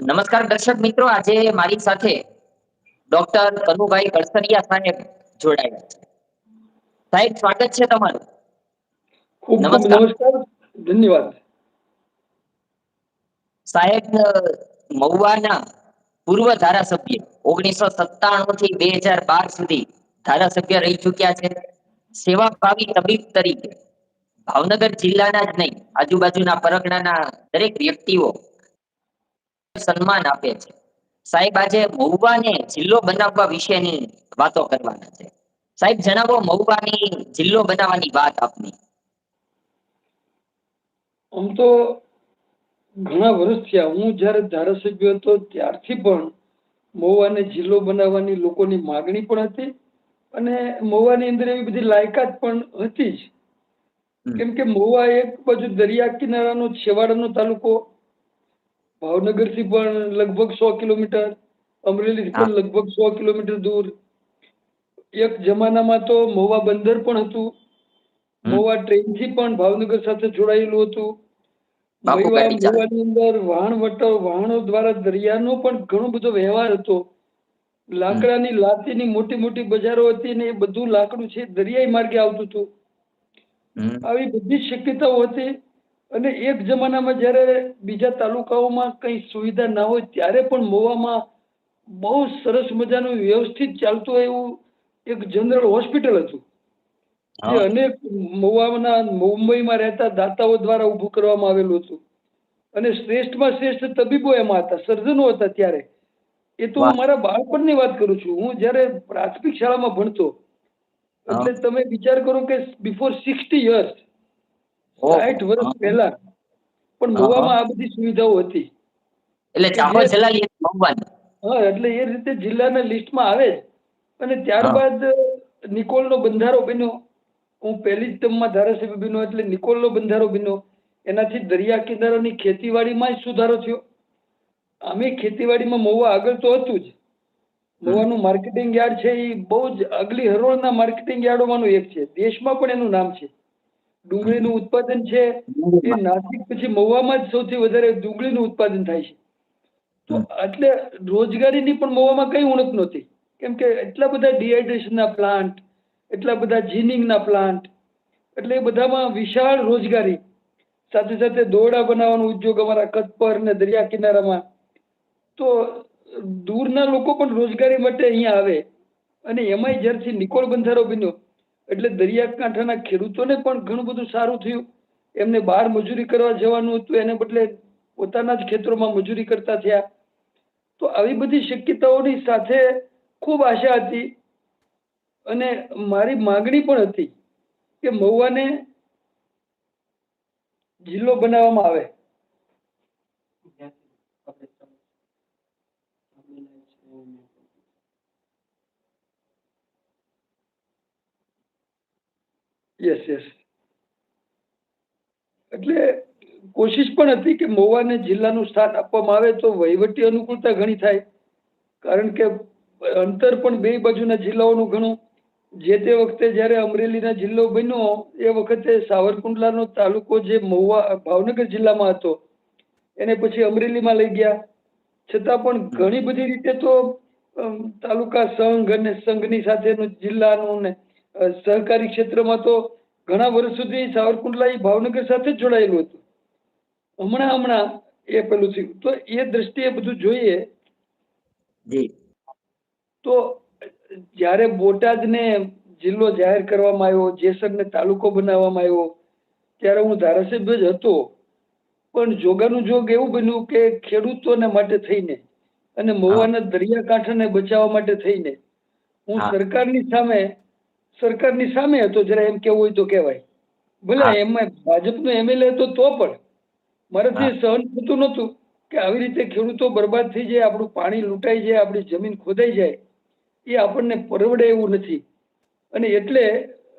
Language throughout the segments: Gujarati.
નમસ્કાર દર્શક મિત્રો આજે મારી સાથે ડોક્ટર કનુભાઈ કળસરિયા સાહેબ જોડાયા છે. સાહેબ સ્વાગત છે તમારું. નમસ્કાર. નમસ્કાર ધન્યવાદ. સાહેબ મહુવાના પૂર્વ ધારાસભ્ય ઓગણીસો સત્તાણું થી બે હજાર બાર સુધી ધારાસભ્ય રહી ચુક્યા છે. સેવાભાવી તબીબ તરીકે. ભાવનગર જિલ્લાના જ નહીં આજુબાજુના પરગણાના દરેક વ્યક્તિઓ સન્માન આપે છે. સાહેબ આજે મહુવાને જિલ્લો બનાવવા વિશેની વાતો કરવાના છે. સાહેબ જણાવો મહુવાની જિલ્લો બનાવવાની વાત આપની. આમ તો ઘણા વર્ષ થયા. હું જ્યારે ધારાસભ્ય હતો ત્યારથી પણ મહુવાને જિલ્લો બનાવવાની લોકોની માગણી પણ હતી અને મહુવાની અંદર એવી બધી લાયકાત પણ હતી જ. કેમ કે મહુવા એક બાજુ દરિયા કિનારાનો છેવાડાનો તાલુકો ભાવનગરથી પણ લગભગ સો કિલોમીટર અમરેલીથી પણ લગભગ સો કિલોમીટર દૂર. એક જમાનામાં તો મહુવા બંદર પણ હતું. મહુવા ટ્રેનથી પણ ભાવનગર સાથે જોડાયેલું હતું. અંદર વહાણવટો વહાણો દ્વારા દરિયાનો પણ ઘણો બધો વ્યવહાર હતો. લાકડાની લાતીની મોટી મોટી બજારો હતી ને એ બધું લાકડું છે દરિયાઈ માર્ગે આવતું હતું. આવી બધી શક્યતાઓ હતી. અને એક જમાનામાં જ્યારે બીજા તાલુકાઓમાં કંઈ સુવિધા ના હોય ત્યારે પણ મોવામાં બહુ સરસ મજાનું વ્યવસ્થિત ચાલતું એવું એક જનરલ હોસ્પિટલ હતું. જે અનેક મોવાના મુંબઈમાં રહેતા દાતાઓ દ્વારા ઊભું કરવામાં આવેલું હતું. અને શ્રેષ્ઠમાં શ્રેષ્ઠ તબીબો એમાં હતા સર્જનો હતા ત્યારે. એ તો હું મારા બાળપણની વાત કરું છું. હું જ્યારે પ્રાથમિક શાળામાં ભણતો એટલે તમે વિચાર કરો કે બિફોર સિક્સટી યર્સ. સાઠ વર્ષ પહેલા. પણ મહુવામાં આ બધી સુવિધાઓ હતી. એટલે જલાલી મહુવાની હા એટલે એ રીતે જિલ્લાના લિસ્ટમાં આવે. અને ત્યારબાદ નિકોલનો બંધારો બન્યો. હું પહેલી જ ટર્મમાં ધારાસભ્ય બન્યો એટલે નિકોલનો બંધારો બન્યો. એનાથી દરિયા કિનારાની ખેતીવાડીમાં જ સુધારો થયો. અમે ખેતીવાડીમાં મહુવા આગળ તો હતું જ. મહુવાનું માર્કેટિંગ યાર્ડ છે એ બહુ જ અગલી હરોળના માર્કેટિંગ યાર્ડોમાંનું એક છે. દેશમાં પણ એનું નામ છે. ડુંગળીનું ઉત્પાદન છે એ નાસિક પછી મહુવામાં જ સૌથી વધારે ડુંગળીનું ઉત્પાદન થાય છે. તો એટલે રોજગારીની પણ મહુવામાં કઈ ઉણપ નહોતી. કેમ કે એટલા બધા ડિહાઇડ્રેશનના પ્લાન્ટ એટલા બધા જીનિંગના પ્લાન્ટ એટલે એ બધામાં વિશાળ રોજગારી. સાથે સાથે દોરડા બનાવવાનો ઉદ્યોગ અમારા કચ્છ પર ને દરિયા કિનારામાં. તો દૂરના લોકો પણ રોજગારી માટે અહીંયા આવે. અને એમાંય જ્યારથી નિકોળ બંધારો બન્યો એટલે દરિયાકાંઠાના ખેડૂતોને પણ ઘણું બધું સારું થયું. એમને બહાર મજૂરી કરવા જવાનું હતું, એને બદલે પોતાના જ ખેતરોમાં મજૂરી કરતા થયા. તો આવી બધી શક્યતાઓની સાથે ખૂબ આશા હતી. અને મારી માગણી પણ હતી કે મહુવાને જિલ્લો બનાવવામાં આવે. યસ યસ એટલે કોશિશ પણ હતી કે મહુવાને જિલ્લાનું સ્થાન આપવામાં આવે તો વહીવટી અનુકૂળતા ઘણી થાય. કારણ કે અંતર પણ બે બાજુના જિલ્લાઓનું ઘણું. જે તે વખતે જ્યારે અમરેલીના જિલ્લો બન્યો, એ વખતે સાવરકુંડલાનો તાલુકો જે મહુવા ભાવનગર જિલ્લામાં હતો, એને પછી અમરેલીમાં લઈ ગયા. છતાં પણ ઘણી બધી રીતે તો તાલુકા સંઘ અને સંઘની સાથેનું જિલ્લાનું ને સહકારી ક્ષેત્રમાં તો ઘણા વર્ષ સુધી સાવરકુંડલા એ ભાવનગર સાથે જોડાયેલું હતું. હમણાં હમણાં એ પેલું થયું. તો એ દ્રષ્ટિએ બધું જોઈએ તો જ્યારે બોટાદને જિલ્લો જાહેર કરવામાં આવ્યો જેસરને તાલુકો બનાવવામાં આવ્યો ત્યારે હું ધારાસભ્ય જ હતો. પણ જોગાનું જોગ એવું બન્યું કે ખેડૂતોને માટે થઈને અને મહુવાના દરિયાકાંઠાને બચાવવા માટે થઈને હું. સરકારની સામે સરકારની સામે હતો જરા એમ કેવું હોય તો કહેવાય. ભલે. એમાં ભાજપનો એમએલએ હતો તો પણ મારાથી સહન થતું નહોતું કે આવી રીતે ખેડૂતો બરબાદ થઈ જાય આપણું પાણી લૂંટાઈ જાય આપણી જમીન ખોદાઈ જાય એ આપણને પરવડે એવું નથી. અને એટલે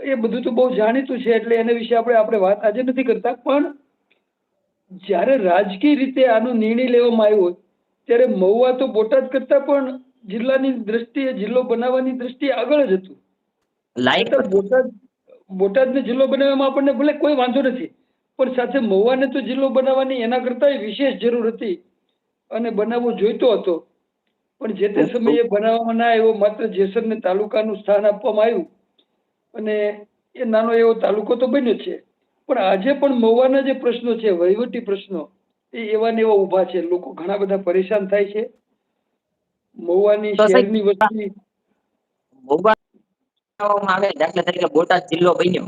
એ બધું તો બહુ જાણીતું છે એટલે એના વિશે આપણે આપણે વાત આજે નથી કરતા પણ જ્યારે રાજકીય રીતે આનો નિર્ણય લેવામાં આવ્યો ત્યારે મહુવા તો બોટાદ કરતા પણ જિલ્લાની દ્રષ્ટિએ જિલ્લો બનાવવાની દ્રષ્ટિએ આગળ જ હતું. છતાં બોટાદ બોટાદને જિલ્લો બનાવવામાં આપણને ભલે કોઈ વાંધો નથી પણ સાથે મહુવાને તો જિલ્લો બનાવવાની એના કરતાં વિશેષ જરૂર હતી અને બનાવવો જોઈતો હતો. પણ જે તે સમયે બનાવવામાં ના આવ્યો માત્ર જેસરને તાલુકાનું સ્થાન આપવામાં આવ્યું. અને એ નાનો એવો તાલુકો તો બન્યો છે. પણ આજે પણ મહુવાના જે પ્રશ્નો છે વહીવટી પ્રશ્નો એ એવા ને એવા ઊભા છે. લોકો ઘણા બધા પરેશાન થાય છે. મહુવાની શહેરની વસ્તી બનાવવામાં આવે, દાખલા તરીકે બોટાદ જિલ્લો બન્યો,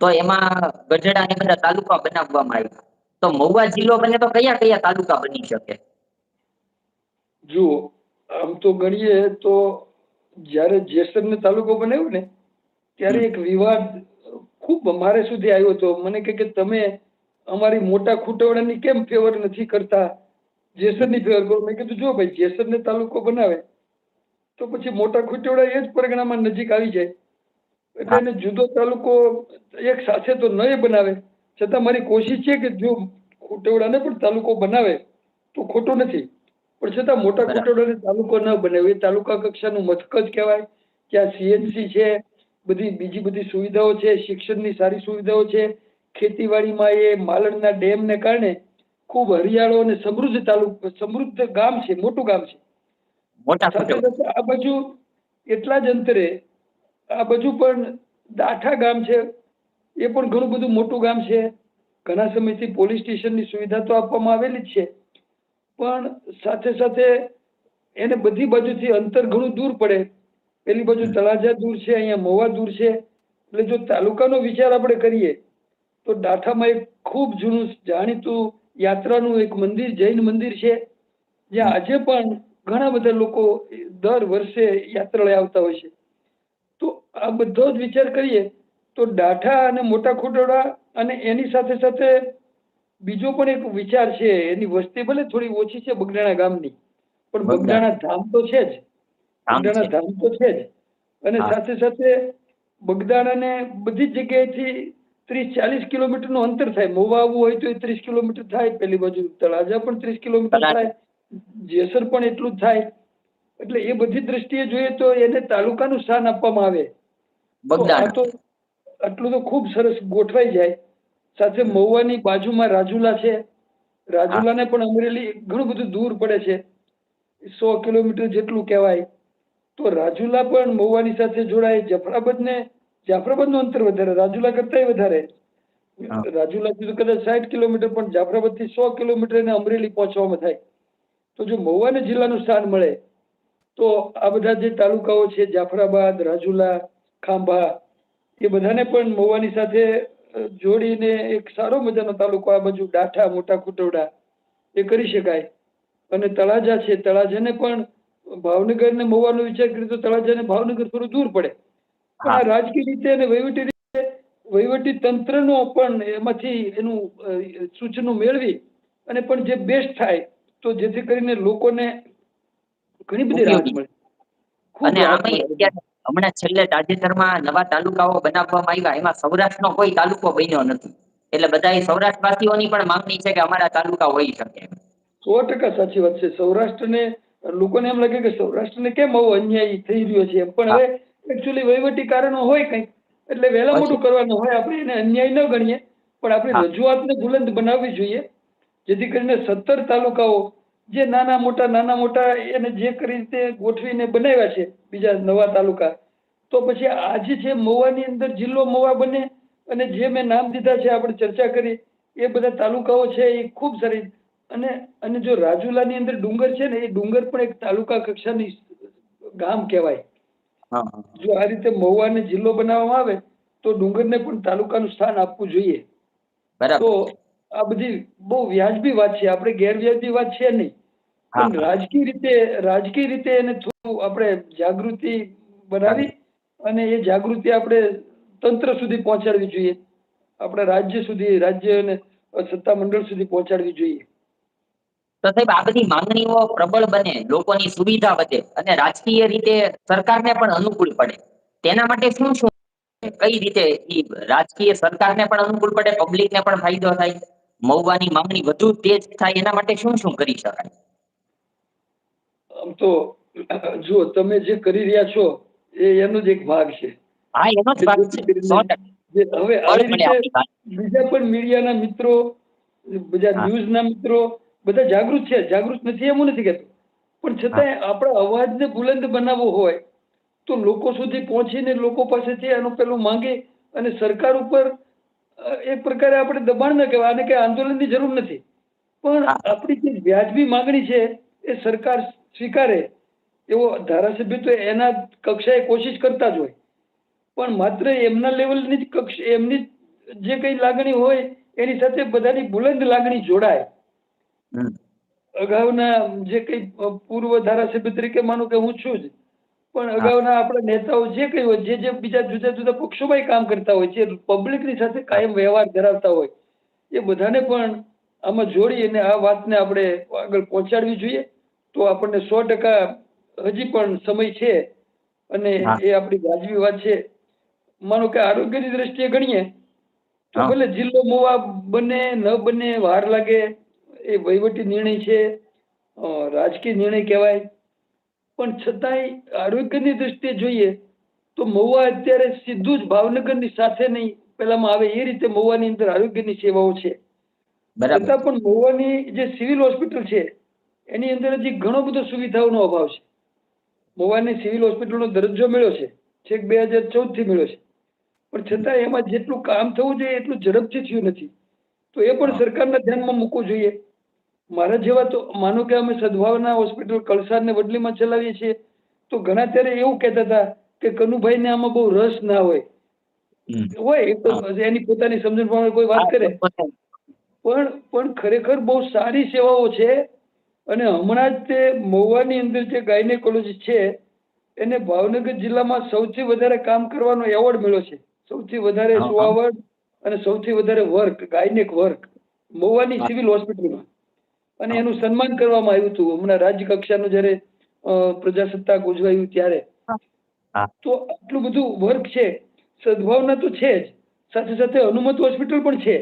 તો એમાં ગઢડા ને બધા તાલુકા બનાવવામાં આવ્યા. તો મહુવા જિલ્લો બને તો કયા કયા તાલુકા બની શકે? જુઓ, આમ તો ગણીએ તો જ્યારે જેસરને તાલુકો બનાવ્યો ને, ત્યારે એક વિવાદ ખૂબ મારે સુધી આવ્યો હતો. મને કે કે તમે અમારી મોટા ખૂટવડાની કેમ ફેવર નથી કરતા? જેસરની ફેવર કરો. મેં કીધું જો ભાઈ જેસરને તાલુકો બનાવે તો પછી મોટા ખૂટવડા એ જ પરગણામાં નજીક આવી જાય. એટલે એને જુદો તાલુકો એક સાથે તો નહીં બનાવે. છતાં મારી કોશિશ છે કે જો ખૂટવડાને પણ તાલુકો બનાવે તો ખોટું નથી. પણ છતાં મોટા બરાબર. તાલુકો ન બનાવે. એ તાલુકા કક્ષાનું મથક જ કહેવાય. ત્યાં સીએનસી છે બધી બીજી બધી સુવિધાઓ છે શિક્ષણની સારી સુવિધાઓ છે. ખેતીવાડીમાં એ માલણના ડેમને કારણે ખૂબ હરિયાળો અને સમૃદ્ધ તાલુકો સમૃદ્ધ ગામ છે મોટું ગામ છે. મોટા આ બાજુ એટલા જ અંતરે આ બાજુ પણ દાઠા ગામ છે. એ પણ ઘણું બધું મોટું ગામ છે. ઘણા સમયથી પોલીસ સ્ટેશનની સુવિધા તો આપવામાં આવેલી જ છે. પણ સાથે સાથે એને બધી બાજુથી અંતર ઘણું દૂર પડે. પેલી બાજુ તળાજા દૂર છે અહીંયા મોવા દૂર છે. એટલે જો તાલુકાનો વિચાર આપણે કરીએ તો ડાઠામાં એક ખૂબ જૂનું જાણીતું યાત્રાનું એક મંદિર જૈન મંદિર છે. જ્યાં આજે પણ ઘણા બધા લોકો દર વર્ષે યાત્રાળે આવતા હોય છે. તો આ બધો જ વિચાર કરીએ તો ડાઠા અને મોટા ખોટોડા અને એની સાથે સાથે બીજો પણ એક વિચાર છે એની વસ્તી ભલે થોડી ઓછી છે બગડાણા ગામની પણ બગડાણા. ધામ તો છે જ. બગડાણા ધામ તો છે જ. અને. સાથે સાથે બગદાણાને બધી જગ્યાએથી ત્રીસ ચાલીસ કિલોમીટરનું અંતર થાય. મોવા આવવું હોય તો એ ત્રીસ કિલોમીટર થાય પેલી બાજુ તળાજા પણ ત્રીસ કિલોમીટર થાય. જેસર પણ એટલું જ થાય. એટલે એ બધી દ્રષ્ટિએ જોઈએ તો એને તાલુકાનું સ્થાન આપવામાં આવે. તો આટલું તો ખૂબ સરસ ગોઠવાઈ જાય. સાથે મહુવાની બાજુમાં રાજુલા છે. રાજુલાને પણ અમરેલી ઘણું બધું દૂર પડે છે. સો કિલોમીટર જેટલું કહેવાય. તો રાજુલા પણ મહુવાની સાથે જોડાય. જફરાબાદ ને જાફરાબાદનું અંતર વધારે રાજુલા કરતાંય વધારે. રાજુલાથી તો કદાચ સાઠ કિલોમીટર પણ જાફરાબાદથી સો કિલોમીટર એને અમરેલી પહોંચવામાં થાય. તો જો મહુવાને જિલ્લાનું સ્થાન મળે તો આ બધા જે તાલુકાઓ છે જાફરાબાદ રાજુલા ખાંભા એ બધાને પણ મહુવાની સાથે જોડીને એક સારો મજાનો તાલુકો આ બાજુ ડાઠા મોટા ખુટવડા એ કરી શકાય. અને તળાજા છે તળાજાને પણ ભાવનગર ને મહુવાનો વિચાર કરીએ તો તળાજાને ભાવનગર થોડું દૂર પડે. પણ આ રાજકીય રીતે અને વહીવટી રીતે વહીવટી તંત્રનો પણ એમાંથી એનું સૂચનો મેળવી અને પણ જે બેસ્ટ થાય તો જેથી કરીને લોકોને ઘણી બધી રાહત મળે. અને. અત્યારે હમણાં છેલ્લે તાજેતરમાં નવા તાલુકાઓ બનાવવામાં આવ્યા. એમાં સૌરાષ્ટ્રનો કોઈ તાલુકો બન્યો નથી. એટલે બધા સૌરાષ્ટ્રવાસીઓની પણ માંગણી છે કે અમારા તાલુકા હોઈ શકે સો ટકા સાચી વાત છે. સૌરાષ્ટ્રને લોકોને એમ લાગે કે સૌરાષ્ટ્રને કેમ આવો અન્યાય થઈ રહ્યો છે એમ. પણ હવે એકચ્યુઅલી વહીવટી કારણો હોય કંઈક. એટલે વહેલા મોટું કરવાનું હોય આપણે એને અન્યાય ન ગણીએ. પણ આપણે. રજૂઆતને બુલંદ બનાવવી જોઈએ. જેથી કરીને સત્તર તાલુકાઓ જે નાના મોટા નાના મોટા એને જે કરી રીતે ગોઠવીને બનાવ્યા છે બીજા નવા તાલુકા તો પછી આજે છે મવાની અંદર જિલ્લો મવા બને અને જે મેં નામ દીધા છે આપણે ચર્ચા કરી એ બધા તાલુકાઓ છે એ ખૂબ સારી અને અને જો રાજુલાની અંદર ડુંગર છે ને એ ડુંગર પણ એક તાલુકા કક્ષાની ગામ કહેવાય. જો આ રીતે મહુવાને જિલ્લો બનાવવામાં આવે તો ડુંગરને પણ તાલુકાનું સ્થાન આપવું જોઈએ. તો આ બધી બહુ વ્યાજબી વાત છે. આપણે ગેરવ્યાજબી વાત છે નહીં. પણ રાજકીય રીતે રાજકીય રીતે એને થોડું આપણે જાગૃતિ બનાવી અને એ જાગૃતિ આપણે તંત્ર સુધી પહોંચાડવી જોઈએ. આપણા રાજ્ય સુધી રાજ્ય અને સત્તા મંડળ સુધી પહોંચાડવી જોઈએ. તો સાહેબ આ બધી માંગણીઓ પ્રબળ બને લોકોની સુવિધા વધે અને રાજકીય રીતે સરકારને પણ અનુકૂળ પડે. તેના માટે શું શું કઈ રીતે રાજકીય સરકારને પણ અનુકૂળ પડે પબ્લિકને પણ ફાયદો થાય? મહુવાની માંગણી વધુ તેજ થાય એના માટે શું શું કરી શકાય? આમ તો જો તમે જે કરી રહ્યા છો એ એનો જ એક ભાગ છે. હા એનો જ ભાગ છે. હવે. બીજા પણ મીડિયાના મિત્રો બધા ન્યૂઝના મિત્રો બધા જાગૃત છે. જાગૃત નથી એમ નથી કહેતો. પણ છતાંય આપણા અવાજને બુલંદ બનાવવો હોય તો લોકો સુધી પહોંચીને લોકો પાસેથી આનું પેલું માંગે અને સરકાર ઉપર એક પ્રકારે આપણે દબાણ ન કહેવાય અને કઈ આંદોલનની જરૂર નથી. પણ આપણી જે વ્યાજબી માંગણી છે એ સરકાર સ્વીકારે. એવો ધારાસભ્ય તો એના કક્ષાએ કોશિશ કરતા જ હોય. પણ માત્ર એમના લેવલની જ કક્ષ એમની જે કઈ લાગણી હોય એની સાથે બધાની બુલંદ લાગણી જોડાય. અગાઉના જે કઈ પૂર્વ ધારાસભ્ય તરીકે માનું કે હું છું જ પણ અગાઉના આપણા નેતાઓ જે કઈ હોય જે જે બીજા જુદા જુદા પક્ષોમાં કામ કરતા હોય છે પબ્લિકની સાથે કાયમ વ્યવહાર ધરાવતા હોય એ બધાને પણ આમાં જોડી અને આ વાતને આપણે આગળ પહોંચાડવી જોઈએ. તો આપણને સો ટકા હજી પણ સમય છે અને એ આપણી વાજબી વાત છે. માનો કે આરોગ્યની દ્રષ્ટિએ ગણીએ તો ભલે જિલ્લો મોવા બને ન બને વાર લાગે એ વહીવટી નિર્ણય છે રાજકીય નિર્ણય કહેવાય. પણ છતાંય આરોગ્યની દ્રષ્ટિએ જોઈએ તો મહુવા અત્યારે સીધું જ ભાવનગરની સાથે નહીં પેલામાં આવે એ રીતે મહુવાની અંદર આરોગ્યની સેવાઓ છે. છતાં પણ મહુવાની જે સિવિલ હોસ્પિટલ છે એની અંદર હજી ઘણો બધો સુવિધાઓનો અભાવ છે. મહુવાની સિવિલ હોસ્પિટલનો દરજ્જો મળ્યો છે છેક બે હજાર ચૌદથી મળ્યો છે. પણ છતાં એમાં જેટલું કામ થવું જોઈએ એટલું ઝડપથી થયું નથી. તો એ પણ. સરકારના ધ્યાનમાં મૂકવું જોઈએ. મારા જેવા તો માનો કે અમે સદભાવના હોસ્પિટલ કલસાડને વડલીમાં ચલાવીએ છીએ તો ઘણા ત્યારે એવું કહેતા હતા કે કનુભાઈને આમાં બહુ રસ ના હોય. હોય તો એની પોતાની સમજણ પ્રમાણે કોઈ વાત કરે. પણ પણ ખરેખર બહુ સારી સેવાઓ છે અને હમણાં જ તે મહુવાની અંદર જે ગાયનેકોલોજી છે એને ભાવનગર જિલ્લામાં સૌથી વધારે કામ કરવાનો એવોર્ડ મળ્યો છે. સૌથી વધારે. સુવાવડ અને સૌથી વધારે વર્ક ગાયનેક વર્ક મહુવાની સિવિલ હોસ્પિટલમાં. અને એનું સન્માન કરવામાં આવ્યું હતું. હમણાં રાજ્ય કક્ષાનું જયારે પ્રજાસત્તાક ઉજવાયું ત્યારે. તો આટલું બધું વર્ક છે. સદભાવના તો છે જ. સાથે સાથે હનુમત હોસ્પિટલ પણ છે.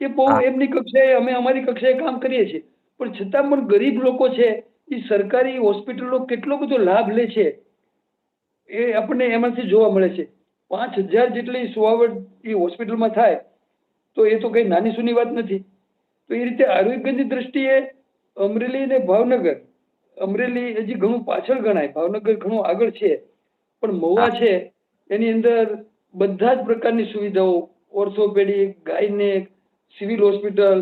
એ બહુ. એમની કક્ષાએ અમે અમારી કક્ષાએ કામ કરીએ છીએ. પણ છતાં પણ ગરીબ લોકો છે એ સરકારી હોસ્પિટલનો કેટલો બધો લાભ લે છે એ આપણને એમાંથી જોવા મળે છે. પાંચ હજાર જેટલી સુવાવટ એ હોસ્પિટલમાં થાય તો એ તો કઈ નાની સુની વાત નથી. તો એ રીતે આરોગ્યની દ્રષ્ટિએ અમરેલી અને ભાવનગર અમરેલી હજી ઘણું પાછળ ગણાય ભાવનગર ઘણું આગળ છે પણ મહુવા છે એની અંદર બધા જ પ્રકારની સુવિધાઓ ઓર્થોપેડિક ગાયનેક સિવિલ હોસ્પિટલ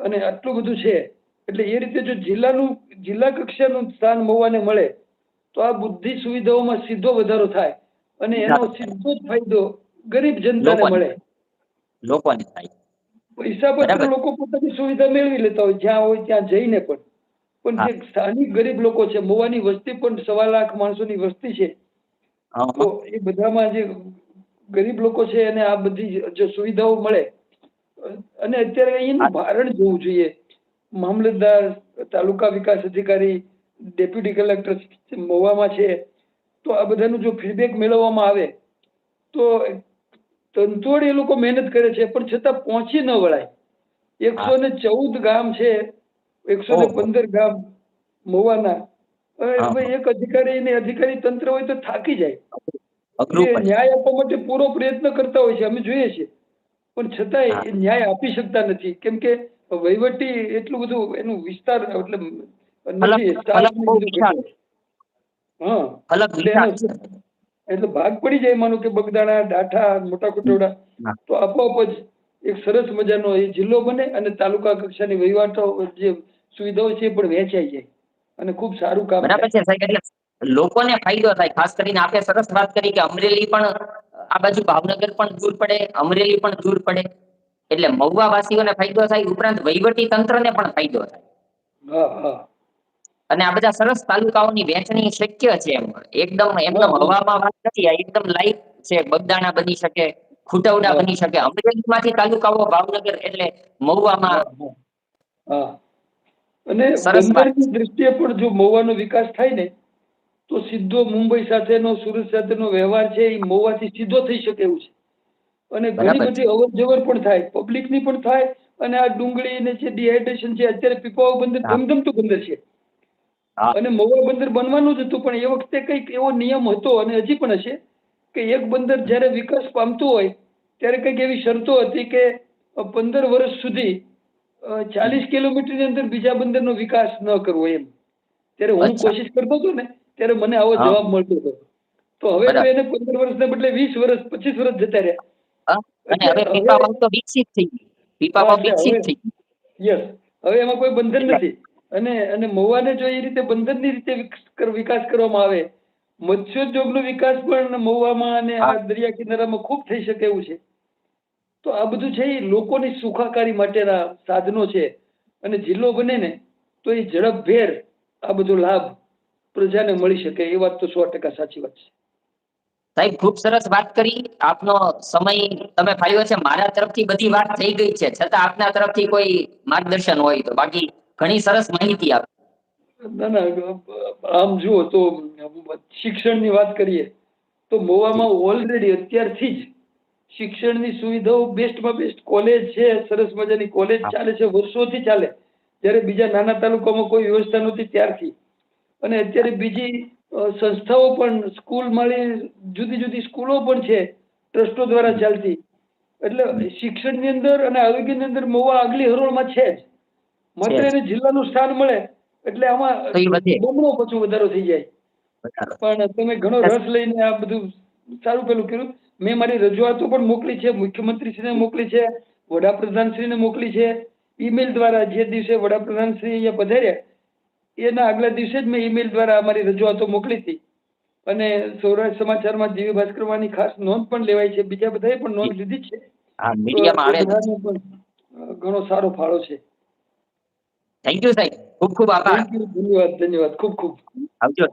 અને આટલું બધું છે. એટલે એ રીતે જો જિલ્લાનું જિલ્લા કક્ષાનું સ્થાન મહુવાને મળે તો આ બુદ્ધિ સુવિધાઓમાં સીધો વધારો થાય અને એનો સીધો જ ફાયદો ગરીબ જનતાને મળે. લોકોને થાય. પૈસા પત્ર લોકો પોતાની સુવિધા મેળવી લેતા હોય જ્યાં હોય ત્યાં જઈને પણ. પણ જે સ્થાનિક ગરીબ લોકો છે મોવાની વસ્તી પણ સવા લાખ માણસોની વસ્તી છે. તો એ બધામાં જે ગરીબ લોકો છે એને આ બધી જો સુવિધાઓ મળે. અને અત્યારે અહીંનું ભારણ જોવું જોઈએ. મામલતદાર તાલુકા વિકાસ અધિકારી ડેપ્યુટી કલેક્ટર મોવામાં છે. તો આ બધાનું જો ફીડબેક મેળવવામાં આવે તો તનતોડ એ લોકો મહેનત કરે છે પણ છતાં પહોંચી ન વળાય. એકસો ને ચૌદ ગામ છે એકસો ને પંદર ગામ હા. એક અધિકારી ને અધિકારી તંત્ર હોય તો થાકી જાય. ન્યાય આપવા માટે પૂરો પ્રયત્ન કરતા હોય છે અમે જોઈએ છીએ. પણ છતાંય એ ન્યાય આપી શકતા નથી. કેમ કે વહીવટી એટલું બધું એનું વિસ્તાર એટલે નથી. હા. એટલે ભાગ પડી જાય માનો કે બગદાણા ડાઠા મોટા કુટોડા તો આપોઆપ જ એક સરસ મજાનો એ જિલ્લો બને અને તાલુકા કક્ષાની વહીવટો જે સુવિધાઓ છે એ પણ વહેંચાઈ જાય. અને ખૂબ સારું કામ બરાબર છે સાહેબ. એટલે લોકોને ફાયદો થાય ખાસ કરીને આપણે સરસ વાત કરી કે અમરેલી પણ આ બાજુ ભાવનગર પણ દૂર પડે અમરેલી પણ દૂર પડે. એટલે મહુવા વાસીઓને ફાયદો થાય ઉપરાંત વહીવટી તંત્રને પણ ફાયદો થાય. હા હા. અને આ બધા સરસ તાલુકાઓની વહેંચણી શક્ય છે એમ. એકદમ એકદમ. હવામાં વાત નથી આ એકદમ લાઈવ છે બગદાણા બની શકે ખુટવડા બની શકે. અમરેલીમાંથી તાલુકાઓ ભાવનગર એટલે મહુવામાં અને સરસ બંદરની દ્રષ્ટિએ પણ જો મહુવાનો વિકાસ થાય ને તો સીધો મુંબઈ સાથેનો સુરત સાથેનો વ્યવહાર છે એ મહુવાથી સીધો થઈ શકે એવું છે. અને ઘણી બધી અવર જવર પણ થાય પબ્લિકની પણ થાય અને આ ડુંગળી ને જે ડિહાઇડ્રેશન છે અત્યારે પીપાવા બંદર ધમધમતું બંદર છે. અને મહુવા બંદર બનવાનું જ હતું પણ એ વખતે કંઈક એવો નિયમ હતો અને હજી પણ હશે કે એક બંદર જ્યારે વિકાસ પામતું હોય ત્યારે કંઈક એવી શરતો હતી કે પંદર વર્ષ સુધી ચાલીસ કિલોમીટરની અંદર બીજા બંદરનો વિકાસ ન કરવો એમ. ત્યારે હું કોશિશ કરતો હતો ને ત્યારે મને આવો જવાબ મળતો હતો. તો હવે તો એને પંદર વર્ષને બદલે વીસ વર્ષ પચીસ વર્ષ જતા રહ્યા. અને હવે હવે- પીપાવાવ તો વિકસિત થઈ ગઈ. પીપાવાવ વિકસિત થઈ ગઈ. યસ. હવે એમાં કોઈ બંધન નથી. અને અને મહુવાને જો એ રીતે બંદરની રીતે વિકાસ કરવામાં આવે મત્સ્યોદ્યોગનો વિકાસ પણ મહુવામાં અને આ દરિયા કિનારામાં ખૂબ થઈ શકે એવું છે. તો આ બધું છે એ લોકોની સુખાકારી માટેના સાધનો છે. અને જિલ્લો બને ને તો એ ઝડપભેર આ બધો લાભ પ્રજાને મળી શકે એ વાત તો સો ટકા સાચી વાત છે. સાહેબ ખૂબ સરસ વાત કરી. આપનો સમય તમે ફાળવ્યો છે. મારા તરફથી બધી વાત થઈ ગઈ છે. છતાં આપના તરફથી કોઈ માર્ગદર્શન હોય તો બાકી ઘણી સરસ માહિતી આપી. ના ના આમ જુઓ તો શિક્ષણની વાત કરીએ તો મોવામાં ઓલરેડી અત્યારથી જ શિક્ષણની સુવિધાઓ બેસ્ટમાં બેસ્ટ કોલેજ છે સરસ મજાની કોલેજ ચાલે છે વર્ષોથી ચાલે. જ્યારે બીજા નાના તાલુકામાં કોઈ વ્યવસ્થા નહોતી ત્યારથી. અને અત્યારે બીજી સંસ્થાઓ પણ સ્કૂલ માળી જુદી જુદી સ્કૂલો પણ છે ટ્રસ્ટો દ્વારા ચાલતી. એટલે શિક્ષણની અંદર અને આરોગ્યની અંદર મોવા આગલી હરોળમાં છે જ. માત્ર. એને જિલ્લાનું સ્થાન મળે એટલે આમાં બમણો પાછો વધારો થઈ જાય. પણ તમે ઘણો રસ લઈને આ બધું સારું પેલું કર્યું. મેં મારી રજૂઆતો પણ મોકલી છે મુખ્યમંત્રીશ્રીને મોકલી છે વડાપ્રધાનશ્રીને મોકલી છે. ઈમેલ દ્વારા જે દિવસે વડાપ્રધાનશ્રી અહીંયા પધાર્યા એના આગલા દિવસે જ મેં ઈમેલ દ્વારા અમારી રજૂઆતો મોકલી હતી. અને સૌરાષ્ટ્ર સમાચારમાં જીવી ભાસ્કરવાની ખાસ નોંધ પણ લેવાય છે. બીજા બધાએ પણ નોંધ લીધી છે. ઘણો સારો ફાળો છે. થેન્ક યુ સાહેબ ખૂબ ખૂબ આભાર ધન્યવાદ ધન્યવાદ ખૂબ ખૂબ આવજો